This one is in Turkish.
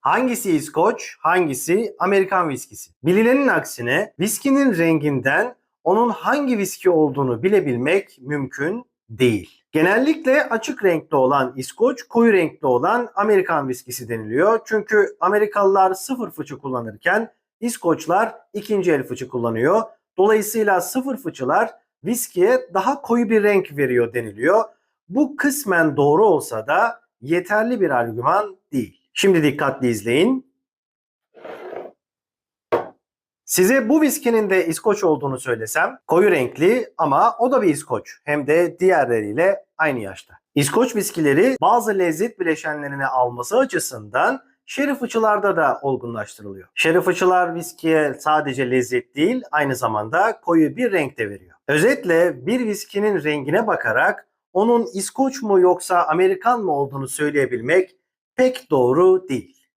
Hangisi İskoç, hangisi Amerikan viskisi? Bilinenin aksine viskinin renginden onun hangi viski olduğunu bilebilmek mümkün değil. Genellikle açık renkli olan İskoç, koyu renkli olan Amerikan viskisi deniliyor. Çünkü Amerikalılar sıfır fıçı kullanırken İskoçlar ikinci el fıçı kullanıyor. Dolayısıyla sıfır fıçılar viskiye daha koyu bir renk veriyor deniliyor. Bu kısmen doğru olsa da yeterli bir argüman değil. Şimdi dikkatli izleyin. Size bu viskinin de İskoç olduğunu söylesem koyu renkli ama o da bir İskoç. Hem de diğerleriyle aynı yaşta. İskoç viskileri bazı lezzet bileşenlerini alması açısından şerif fıçılarda da olgunlaştırılıyor. Şerif fıçılar viskiye sadece lezzet değil aynı zamanda koyu bir renk de veriyor. Özetle bir viskinin rengine bakarak onun İskoç mu yoksa Amerikan mı olduğunu söyleyebilmek pek doğru değil.